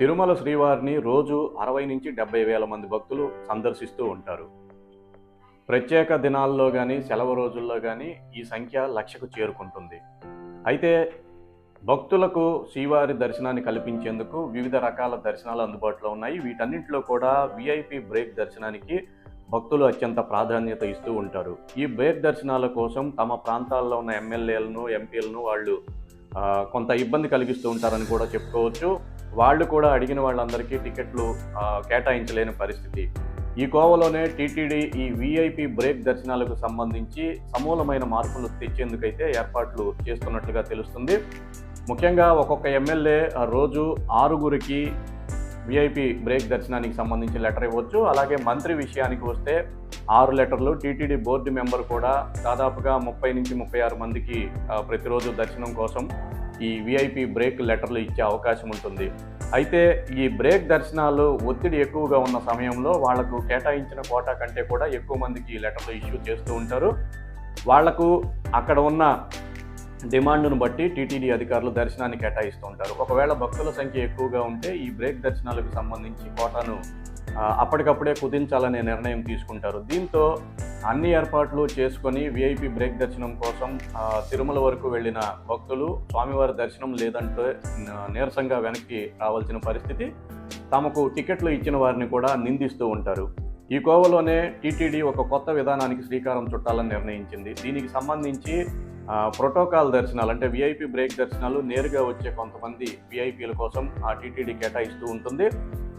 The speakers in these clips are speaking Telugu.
తిరుమల శ్రీవారిని రోజు అరవై నుంచి డెబ్బై వేల మంది భక్తులు సందర్శిస్తూ ఉంటారు. ప్రత్యేక దినాల్లో కానీ సెలవు రోజుల్లో కానీ ఈ సంఖ్య లక్షకు చేరుకుంటుంది. అయితే భక్తులకు శ్రీవారి దర్శనాన్ని కల్పించేందుకు వివిధ రకాల దర్శనాలు అందుబాటులో ఉన్నాయి. వీటన్నింటిలో కూడా విఐపి బ్రేక్ దర్శనానికి భక్తులు అత్యంత ప్రాధాన్యత ఇస్తూ ఉంటారు. ఈ బ్రేక్ దర్శనాల కోసం తమ ప్రాంతాల్లో ఉన్న ఎమ్మెల్యేలను ఎంపీలను వాళ్ళు కొంత ఇబ్బంది కలిగిస్తూ ఉంటారని కూడా చెప్పుకోవచ్చు. వాళ్ళు కూడా అడిగిన వాళ్ళందరికీ టికెట్లు కేటాయించలేని పరిస్థితి. ఈ కోవలోనే టీటీడీ ఈ విఐపి బ్రేక్ దర్శనాలకు సంబంధించి సమూలమైన మార్పులు తెచ్చేందుకైతే ఏర్పాట్లు చేస్తున్నట్లుగా తెలుస్తుంది. ముఖ్యంగా ఒక్కొక్క ఎమ్మెల్యే రోజు ఆరుగురికి విఐపి బ్రేక్ దర్శనానికి సంబంధించి లెటర్ ఇవ్వచ్చు. అలాగే మంత్రి విషయానికి వస్తే ఆరు లెటర్లు టీటీడీ బోర్డు మెంబర్ కూడా దాదాపుగా ముప్పై నుంచి ముప్పై ఆరు మందికి ప్రతిరోజు దర్శనం కోసం ఈ విఐపి బ్రేక్ లెటర్లు ఇచ్చే అవకాశం ఉంటుంది. అయితే ఈ బ్రేక్ దర్శనాలు ఒత్తిడి ఎక్కువగా ఉన్న సమయంలో వాళ్ళకు కేటాయించిన కోటా కంటే కూడా ఎక్కువ మందికి ఈ లెటర్లు ఇష్యూ చేస్తూ ఉంటారు. వాళ్ళకు అక్కడ ఉన్న డిమాండ్ను బట్టి టీటీడీ అధికారులు దర్శనాన్ని కేటాయిస్తూ ఉంటారు. ఒకవేళ భక్తుల సంఖ్య ఎక్కువగా ఉంటే ఈ బ్రేక్ దర్శనాలకు సంబంధించి కోటాను అప్పటికప్పుడే కుదించాలనే నిర్ణయం తీసుకుంటారు. దీంతో అన్ని ఏర్పాట్లు చేసుకొని విఐపి బ్రేక్ దర్శనం కోసం తిరుమల వరకు వెళ్ళిన భక్తులు స్వామివారి దర్శనం లేదంటే నీరసంగా వెనక్కి రావాల్సిన పరిస్థితి. తమకు టికెట్లు ఇచ్చిన వారిని కూడా నిందిస్తూ ఉంటారు. ఈ కోవలోనే టీటీడీ ఒక కొత్త విధానానికి శ్రీకారం చుట్టాలని నిర్ణయించింది. దీనికి సంబంధించి ప్రోటోకాల్ దర్శనాలు అంటే విఐపి బ్రేక్ దర్శనాలు నేరుగా వచ్చే కొంతమంది విఐపీల కోసం ఆ టీటీడీ కేటాయిస్తూ ఉంటుంది.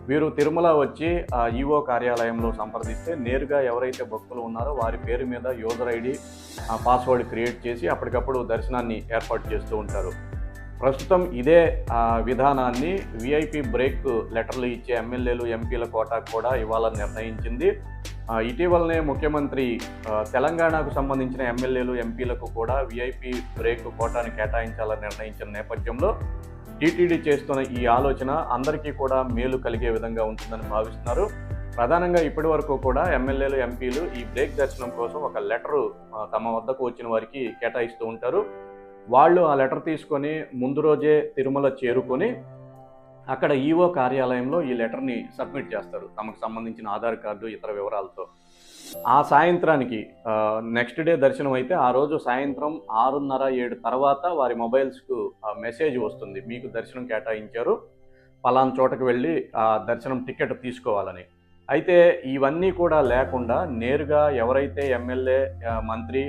వీరు తిరుమల వచ్చి ఆ ఈఓ కార్యాలయంలో సంప్రదిస్తే నేరుగా ఎవరైతే భక్తులు ఉన్నారో వారి పేరు మీద యూజర్ ఐడి పాస్వర్డ్ క్రియేట్ చేసి అప్పటికప్పుడు దర్శనాన్ని ఏర్పాటు చేస్తూ ఉంటారు. ప్రస్తుతం ఇదే విధానాన్ని విఐపి బ్రేక్ లెటర్లు ఇచ్చే ఎమ్మెల్యేలు ఎంపీల కోటాకు కూడా ఇవ్వాలని నిర్ణయించింది. ఇటీవలనే ముఖ్యమంత్రి తెలంగాణకు సంబంధించిన ఎమ్మెల్యేలు ఎంపీలకు కూడా విఐపి బ్రేక్ కోటాను కేటాయించాలని నిర్ణయించిన నేపథ్యంలో టీటీడీ చేస్తున్న ఈ ఆలోచన అందరికీ కూడా మేలు కలిగే విధంగా ఉంటుందని భావిస్తున్నారు. ప్రధానంగా ఇప్పటి వరకు కూడా ఎమ్మెల్యేలు ఎంపీలు ఈ బ్రేక్ దర్శనం కోసం ఒక లెటరు తమ వద్దకు వచ్చిన వారికి కేటాయిస్తూ ఉంటారు. వాళ్ళు ఆ లెటర్ తీసుకొని ముందు రోజే తిరుమల చేరుకొని అక్కడ ఈఓ కార్యాలయంలో ఈ లెటర్ని సబ్మిట్ చేస్తారు. తమకు సంబంధించిన ఆధార్ కార్డు ఇతర వివరాలతో. ఆ సాయంత్రానికి నెక్స్ట్ డే దర్శనం అయితే ఆ రోజు సాయంత్రం ఆరున్నర ఏడు తర్వాత వారి మొబైల్స్కు మెసేజ్ వస్తుంది. మీకు దర్శనం కేటాయించారు. పలానా చోటకు వెళ్ళి ఆ దర్శనం టికెట్ తీసుకోవాలని. అయితే ఇవన్నీ కూడా లేకుండా నేరుగా ఎవరైతే ఎమ్మెల్యే మంత్రి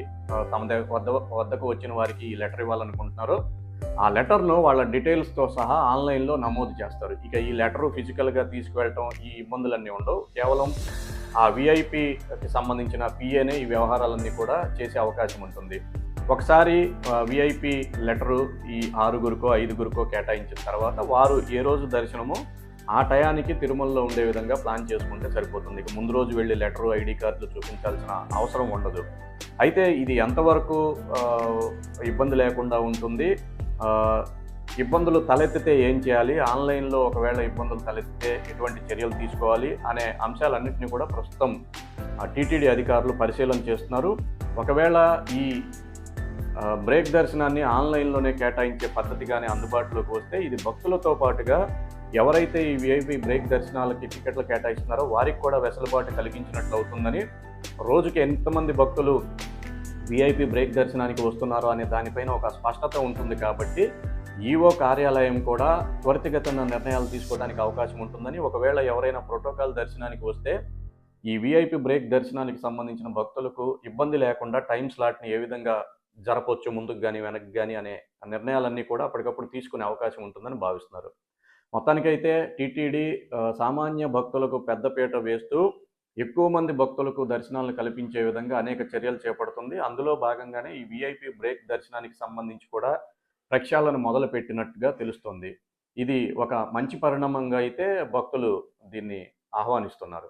తమ వద్ద వద్దకు వచ్చిన వారికి ఈ లెటర్ ఇవ్వాలనుకుంటున్నారో ఆ లెటర్ను వాళ్ళ డీటెయిల్స్తో సహా ఆన్లైన్లో నమోదు చేస్తారు. ఇక ఈ లెటరు ఫిజికల్గా తీసుకువెళ్ళటం ఈ ఇబ్బందులన్నీ ఉండవు. కేవలం ఆ విఐపికి సంబంధించిన పిఏనే ఈ వ్యవహారాలన్నీ కూడా చేసే అవకాశం ఉంటుంది. ఒకసారి విఐపి లెటరు ఈ ఆరుగురికో ఐదుగురికో కేటాయించిన తర్వాత వారు ఏ రోజు దర్శనమో ఆ టయానికి తిరుమలలో ఉండే విధంగా ప్లాన్ చేసుకుంటే సరిపోతుంది. ఇక ముందు రోజు వెళ్ళి లెటరు ఐడి కార్డులు చూపించాల్సిన అవసరం ఉండదు. అయితే ఇది ఎంతవరకు ఇబ్బంది లేకుండా ఉంటుంది? ఇబ్బందులు తలెత్తితే ఏం చేయాలి? ఆన్లైన్లో ఒకవేళ ఇబ్బందులు తలెత్తితే ఎటువంటి చర్యలు తీసుకోవాలి? అనే అంశాలన్నింటినీ కూడా ప్రస్తుతం టీటీడీ అధికారులు పరిశీలన చేస్తున్నారు. ఒకవేళ ఈ బ్రేక్ దర్శనాన్ని ఆన్లైన్లోనే కేటాయించే పద్ధతి కానీ అందుబాటులోకి వస్తే ఇది భక్తులతో పాటుగా ఎవరైతే ఈ విఐపి బ్రేక్ దర్శనాలకి టికెట్లు కేటాయిస్తున్నారో వారికి కూడా వెసులుబాటు కలిగించినట్లు అవుతుందని రోజుకి ఎంతమంది భక్తులు విఐపి బ్రేక్ దర్శనానికి వస్తున్నారు అనే దానిపైన ఒక స్పష్టత ఉంటుంది కాబట్టి ఈఓ కార్యాలయం కూడా త్వరితగతిన నిర్ణయాలు తీసుకోవడానికి అవకాశం ఉంటుందని ఒకవేళ ఎవరైనా ప్రోటోకాల్ దర్శనానికి వస్తే ఈ విఐపి బ్రేక్ దర్శనానికి సంబంధించిన భక్తులకు ఇబ్బంది లేకుండా టైం స్లాట్ని ఏ విధంగా జరపొచ్చు ముందుకు కానీ వెనక్కి కానీ అనే నిర్ణయాలన్నీ కూడా అప్పటికప్పుడు తీసుకునే అవకాశం ఉంటుందని భావిస్తున్నారు. మొత్తానికైతే టీటీడీ సామాన్య భక్తులకు పెద్దపీట వేస్తూ ఎక్కువ మంది భక్తులకు దర్శనాలను కల్పించే విధంగా అనేక చర్యలు చేపడుతుంది. అందులో భాగంగానే ఈ విఐపి బ్రేక్ దర్శనానికి సంబంధించి కూడా ప్రక్షాళన మొదలు పెట్టినట్టుగా తెలుస్తోంది. ఇది ఒక మంచి పరిణామంగా అయితే భక్తులు దీన్ని ఆహ్వానిస్తున్నారు.